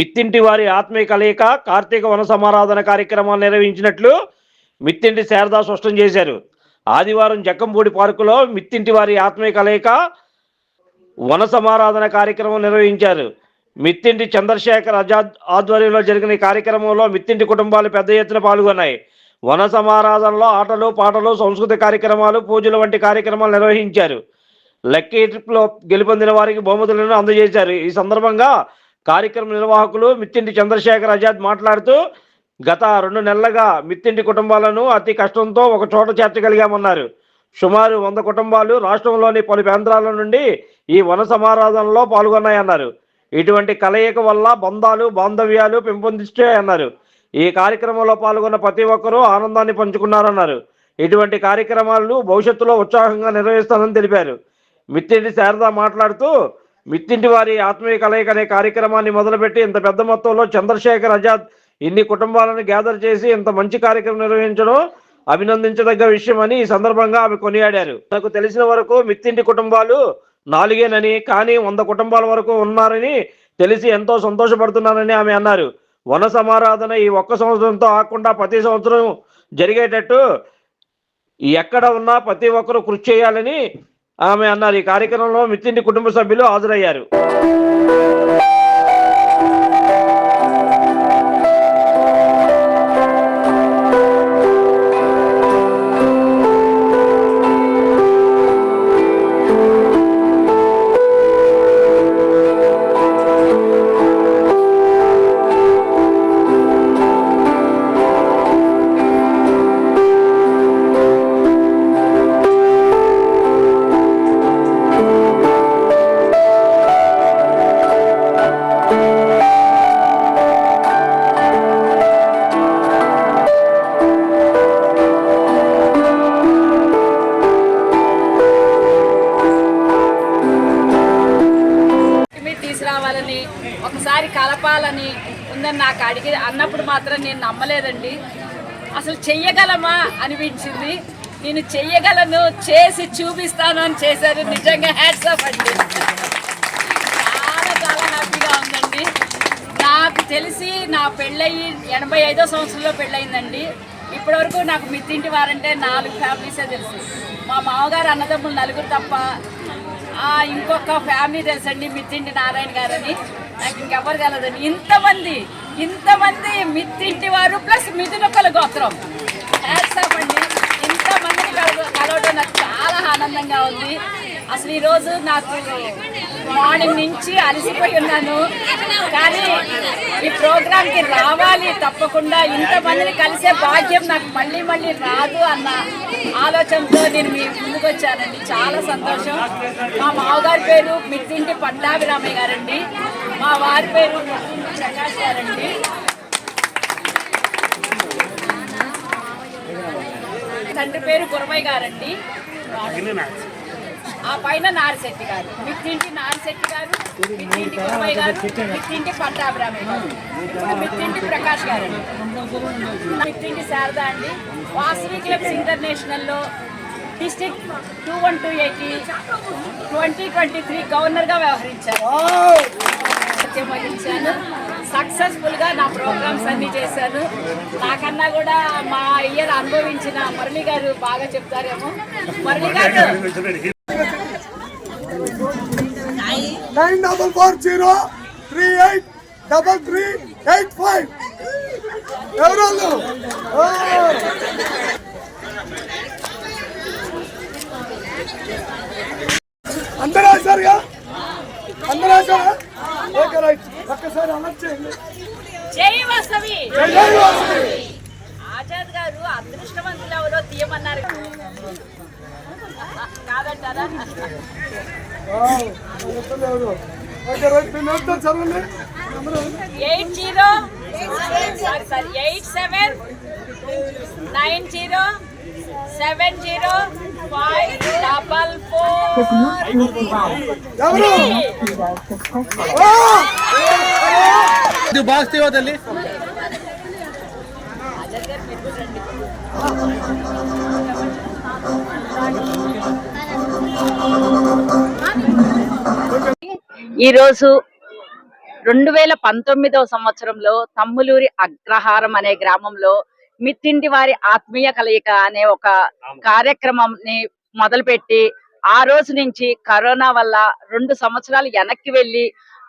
మిత్తింటి వారి ఆత్మీయ కలయిక కార్తీక వన సమారాధన కార్యక్రమాలు నిర్వహించినట్లు మిత్తింటి శారదా స్పష్టం చేశారు. ఆదివారం జక్కంపూడి పార్కులో మిత్తింటి వారి ఆత్మీయ కలయిక వన సమారాధన కార్యక్రమం నిర్వహించారు. మిత్తింటి చంద్రశేఖర్ ఆజాద్ ఆధ్వర్యంలో జరిగిన ఈ కార్యక్రమంలో మిత్తింటి కుటుంబాలు పెద్ద ఎత్తున పాల్గొన్నాయి. వన సమారాధనలో ఆటలు పాటలు సంస్కృతి కార్యక్రమాలు పూజలు వంటి కార్యక్రమాలు నిర్వహించారు. లక్కీ ట్రిప్లో గెలుపొందిన వారికి బహుమతులను అందజేశారు. ఈ సందర్భంగా కార్యక్రమ నిర్వాహకులు మిత్తింటి చంద్రశేఖర్ ఆజాద్ మాట్లాడుతూ గత రెండు నెలలుగా మిత్తింటి కుటుంబాలను అతి కష్టంతో ఒక చోట చేర్చగలిగామన్నారు. సుమారు వంద కుటుంబాలు రాష్ట్రంలోని పలు కేంద్రాల నుండి ఈ వన సమారాధనలో పాల్గొన్నాయన్నారు. ఇటువంటి కలయిక వల్ల బంధాలు బాంధవ్యాలు పెంపొందించాయన్నారు. ఈ కార్యక్రమంలో పాల్గొన్న ప్రతి ఒక్కరూ ఆనందాన్ని పంచుకున్నారన్నారు. ఇటువంటి కార్యక్రమాలను భవిష్యత్తులో ఉత్సాహంగా నిర్వహిస్తానని తెలిపారు. మిత్తింటి శారద మాట్లాడుతూ మిత్తింటి వారి ఆత్మీయ కలయిక అనే కార్యక్రమాన్ని మొదలుపెట్టి ఇంత పెద్ద మొత్తంలో చంద్రశేఖర్ ఆజాద్ ఇన్ని కుటుంబాలను గ్యాదర్ చేసి ఇంత మంచి కార్యక్రమం నిర్వహించడం అభినందించదగ్గ విషయం అని ఈ సందర్భంగా ఆమె కొనియాడారు. నాకు తెలిసిన వరకు మిత్తింటి కుటుంబాలు నాలుగేనని కానీ వంద కుటుంబాల వరకు ఉన్నారని తెలిసి ఎంతో సంతోషపడుతున్నానని ఆమె అన్నారు. వన సమారాధన ఈ ఒక్క సంవత్సరంతో ఆకుండా ప్రతి సంవత్సరం జరిగేటట్టు ఎక్కడ ఉన్నా ప్రతి ఒక్కరూ కృషి చేయాలని ఆమె అన్నారు ఈ కార్యక్రమంలో మిత్తింటి కుటుంబ సభ్యులు హాజరయ్యారు. ఒకసారి కలపాలని ఉందని నాకు అడిగి అన్నప్పుడు మాత్రం నేను నమ్మలేదండి. అసలు చెయ్యగలమా అనిపించింది. నేను చెయ్యగలను చేసి చూపిస్తాను అని చేశారు. నిజంగా హ్యాట్స్ ఆఫ్ అండి. చాలా చాలా హ్యాపీగా ఉందండి. నాకు తెలిసి నా పెళ్ళయి ఎనభై ఐదో సంవత్సరంలో పెళ్ళయిందండి. ఇప్పటివరకు నాకు మిత్తింటి వారంటే నాలుగు ఫ్యామిలీసే తెలుసు. మా మామగారు అన్నదమ్ములు నలుగురు తప్ప ఇంకొక ఫ్యామిలీ తెలుసండి మిత్తింటి నారాయణ గారని. ఇంకెవరు కలదండి ఇంతమంది ఇంతమంది మిత్తింటి వారు ప్లస్ మిథునొక్కల గోత్రం. హ్యాట్స్ అండి ఇంతమందిని కలవడం నాకు చాలా ఆనందంగా ఉంది. అసలు ఈరోజు నాకు మార్నింగ్ నుంచి అలసిపోయి ఉన్నాను. కానీ ఈ ప్రోగ్రాంకి రావాలి తప్పకుండా. ఇంతమందిని కలిసే భాగ్యం నాకు మళ్ళీ మళ్ళీ రాదు అన్న ఆలోచనతో నేను మీ ముందుకు వచ్చానండి. చాలా సంతోషం. మా మామగారి పేరు మిత్తింటి పట్టాభిరామయ్య గారండి. మా వారి పేరు ప్రకాష్ గారండి. తండ్రి పేరు గురమయ్య గారండి. ఆ పైన నారిశెట్టి గారు. మిత్తింటి నారిశెట్టి గారు మిత్తింటి గురమయ్య గారు మిత్తింటి పట్టాభిరామయ్య గారు. ఇప్పుడు మిత్తింటి ప్రకాష్ గారు మిత్తింటి శారద అండి. Vasavi clubs ఇంటర్నేషనల్లో district two one two eighty twenty twenty three గవర్నర్గా వ్యవహరించారు. సారథ్యం వహించాను సక్సెస్ఫుల్గా నా ప్రోగ్రామ్స్ అన్ని చేశాను. నాకన్నా కూడా మా ఇయర్ అనుభవించిన మురళి గారు బాగా చెప్తారేమో. మురళి గారు. Nine double four zero three eight double three eight five ఎవరు వాళ్ళు? ఓ! అందరూ అందరూ ఓకే రైట్ ఒక్కసారి అలర్ట్ చేయండి జై వాసవి. జై జై వాసవి. ఆజాద్ గారు అదృష్టవంతులు ఎవరో తీయమన్నారు. కాదంటారా? ఓకే రైట్ మీ నోట్తో చదవండి అందరూ eight zero. Sorry eight seven. Nine zero. Seven zero five double four తల్లి ఈరోజు రెండు వేల పంతొమ్మిదవ సంవత్సరంలో తమ్ములూరి అగ్రహారం అనే గ్రామంలో మిత్తింటి వారి ఆత్మీయ కలయిక అనే ఒక కార్యక్రమంని మొదలుపెట్టి ఆ రోజు నుంచి కరోనా వల్ల రెండు సంవత్సరాలు వెనక్కి వెళ్ళి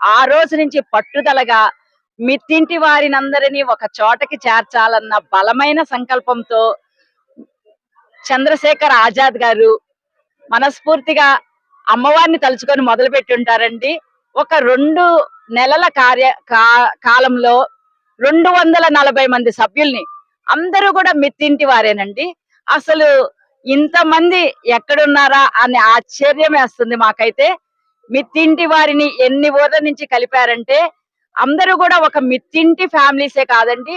ఆ రోజు నుంచి పట్టుదలగా మిత్తింటి వారినందరినీ ఒక చోటకి చేర్చాలన్న బలమైన సంకల్పంతో చంద్రశేఖర్ ఆజాద్ గారు మనస్ఫూర్తిగా అమ్మవారిని తలుచుకొని మొదలు పెట్టి ఉంటారండి ఒక రెండు నెలల కార్య కా- కాలంలో రెండు వందల నలభై మంది సభ్యుల్ని అందరూ కూడా మిత్తింటి వారేనండి. అసలు ఇంతమంది ఎక్కడున్నారా అనే ఆశ్చర్యం వేస్తుంది మాకైతే. మిత్తింటి వారిని ఎన్ని ఊర్ల నుంచి కలిపారంటే అందరూ కూడా ఒక మిత్తింటి ఫ్యామిలీసే కాదండి.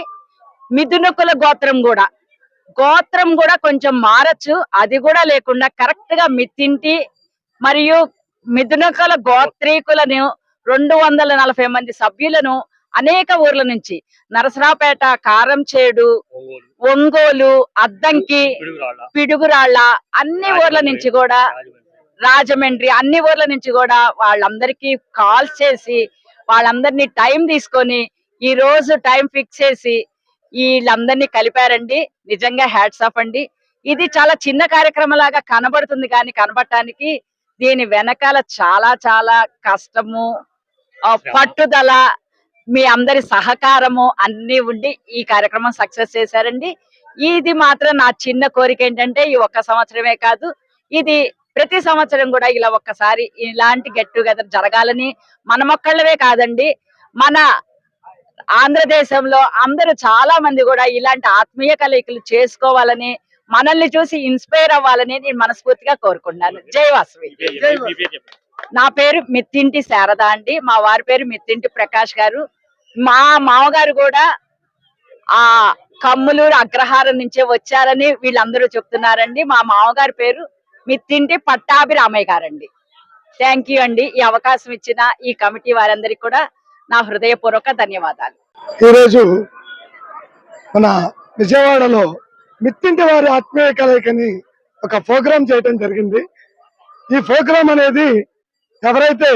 మిథునకుల గోత్రం కూడా. గోత్రం కూడా కొంచెం మారచ్చు అది కూడా లేకుండా కరెక్ట్గా మిత్తింటి మరియు మిథునకుల గోత్రీకులను రెండు వందల నలభై మంది సభ్యులను అనేక ఊర్ల నుంచి. నరసరావుపేట కారంచేడు ఒంగోలు అద్దంకి పిడుగురాళ్ళ. అన్ని ఊర్ల నుంచి కూడా రాజమండ్రి అన్ని ఊర్ల నుంచి కూడా వాళ్ళందరికీ కాల్స్ చేసి వాళ్ళందరినీ టైం తీసుకొని ఈ రోజు టైం ఫిక్స్ చేసి వీళ్ళందరినీ కలిపారండి. నిజంగా హ్యాట్స్ ఆఫ్ అండి. ఇది చాలా చిన్న కార్యక్రమం లాగా కనబడుతుంది కానీ కనబడటానికి దీని వెనకాల చాలా చాలా కష్టము పట్టుదల మీ అందరి సహకారము అన్ని ఉండి ఈ కార్యక్రమం సక్సెస్ చేశారండి. ఇది మాత్రం నా చిన్న కోరిక ఏంటంటే ఈ ఒక్క సంవత్సరమే కాదు ఇది ప్రతి సంవత్సరం కూడా ఇలా ఒక్కసారి ఇలాంటి గెట్ టుగెదర్ జరగాలని మనమొక్కళ్ళవే కాదండి మన ఆంధ్రదేశంలో అందరూ చాలా మంది కూడా ఇలాంటి ఆత్మీయ కలయికలు చేసుకోవాలని మనల్ని చూసి ఇన్స్పైర్ అవ్వాలని నేను మనస్ఫూర్తిగా కోరుకుంటున్నాను. జై వాసవి. నా పేరు మిత్తింటి శారద అండి. మా వారి పేరు మిత్తింటి ప్రకాష్ గారు. మా మామగారు కూడా ఆ కమ్ములూరు అగ్రహారం నుంచే వచ్చారని వీళ్ళందరూ చెప్తున్నారండి. మా మామగారి పేరు మిత్తింటి పట్టాభి రామయ్య గారండి. థ్యాంక్ యూ అండి. ఈ అవకాశం ఇచ్చిన ఈ కమిటీ వారందరికీ కూడా నా హృదయపూర్వక ధన్యవాదాలు. ఈరోజు మన విజయవాడలో మిత్తింటి వారి ఆత్మీయ కలయికని ఒక ప్రోగ్రాం చేయడం జరిగింది. ఈ ప్రోగ్రాం అనేది ఎవరైతే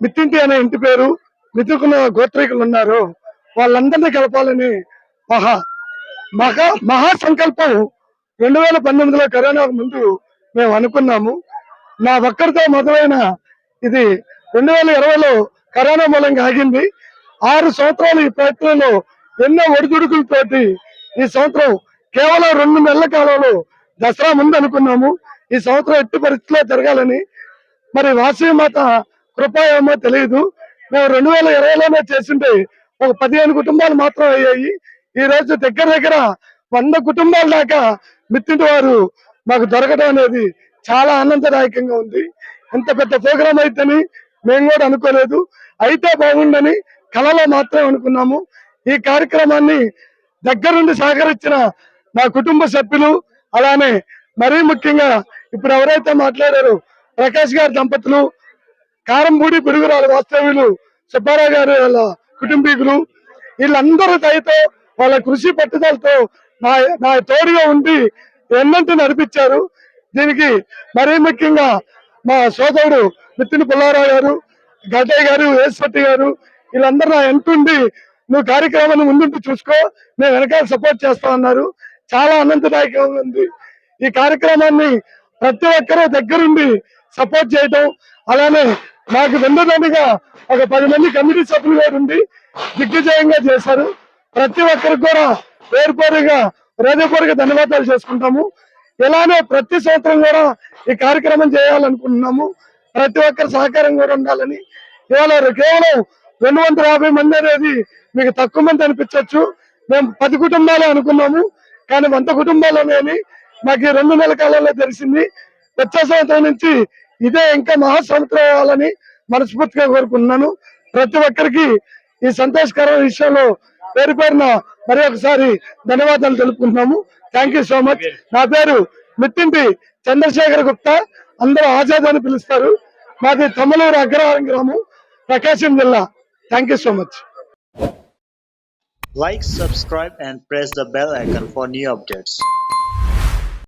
మిత్తింటి అనే ఇంటి పేరు మితుకున్న గోత్రికులు ఉన్నారు వాళ్ళందరినీ కలపాలని మహా మహా మహా సంకల్పం రెండు వేల పంతొమ్మిదిలో కరోనా ముందు మేము అనుకున్నాము. నా ఒక్కరితో మొదలైన ఇది రెండు వేల ఇరవైలో కరోనా మూలంగా ఆగింది. ఆరు సంవత్సరాలు ఈ ప్రయత్నంలో ఎన్నో ఒడిదుడుకులతోటి ఈ సంవత్సరం కేవలం రెండు నెలల కాలంలో దసరా ముందు అనుకున్నాము. ఈ సంవత్సరం ఎట్టి పరిస్థితిలో జరగాలని. మరి వాసవి మాత కృప ఏమో తెలియదు. మేము రెండు వేల ఇరవైలోనే చేసింటే ఒక పదిహేను కుటుంబాలు మాత్రం అయ్యాయి. ఈ రోజు దగ్గర దగ్గర వంద కుటుంబాల దాకా మిత్తింటి వారు మాకు దొరకడం అనేది చాలా ఆనందదాయకంగా ఉంది. ఎంత పెద్ద ప్రోగ్రాం అయితేని మేము కూడా అనుకోలేదు. అయితే బాగుండని కళలో మాత్రమే అనుకున్నాము. ఈ కార్యక్రమాన్ని దగ్గరుండి సహకరించిన మా కుటుంబ సభ్యులు అలానే మరీ ముఖ్యంగా ఇప్పుడు ఎవరైతే మాట్లాడారో ప్రకాష్ గారి దంపతులు కారంపూడి పిడుగురాలు వాస్తవ్యులు సుబ్బారావు గారు వాళ్ళ కుటుంబీకులు వీళ్ళందరూ దయతో వాళ్ళ కృషి పట్టుదలతో నా నా తోడుగా ఉండి ఎన్నంటూ నడిపించారు. దీనికి మరీ ముఖ్యంగా మా సోదరుడు నితిన్ పుల్లారావు గారు గడ్డయ్య గారు వేశ్వట్టి గారు వీళ్ళందరూ నా ఎంటుండి నువ్వు కార్యక్రమాన్ని ముందుంటూ చూసుకో మేము వెనకాల సపోర్ట్ చేస్తా అన్నారు. చాలా ఆనందదాయకంగా ఉంది. ఈ కార్యక్రమాన్ని ప్రతి ఒక్కరూ దగ్గరుండి సపోర్ట్ చేయటం అలానే నాకు వెన్నుదన్నుగా ఒక పది మంది కమిటీ సభ్యులు గారు ఉండి దిగ్విజయంగా చేశారు. ప్రతి ఒక్కరికి కూడా పేరుపేరుగా హృదయపూర్వక ధన్యవాదాలు చేసుకుంటాము. ఇలానే ప్రతి సంవత్సరం కూడా ఈ కార్యక్రమం చేయాలనుకుంటున్నాము. ప్రతి ఒక్కరి సహకారం కూడా ఉండాలని. ఇవాళ కేవలం రెండు వందల యాభై మంది అనేది మీకు తక్కువ మంది అనిపించవచ్చు మేము పది కుటుంబాలే అనుకున్నాము. కానీ వంద కుటుంబాలు అనేది మాకు రెండు నెలల కాలంలో తెలిసింది. వచ్చే సంవత్సరం నుంచి ఇదే ఇంకా మహాసంత్రాలని అవ్వాలని మనస్ఫూర్తిగా కోరుకుంటున్నాను. ప్రతి ఒక్కరికి ఈ సంతోషకరమైన విషయంలో పేరు పేరున మరి ఒకసారి ధన్యవాదాలు తెలుపుకుంటున్నాము. థ్యాంక్ యూ సో మచ్ నా పేరు మిత్తింటి చంద్రశేఖర్ గుప్తా. అందరూ ఆజాద్ అని పిలుస్తారు. మాది తమ్మలూరు అగ్రహారం గ్రామం ప్రకాశం జిల్లా. Thank you so much Like, subscribe, and press the bell icon for new updates.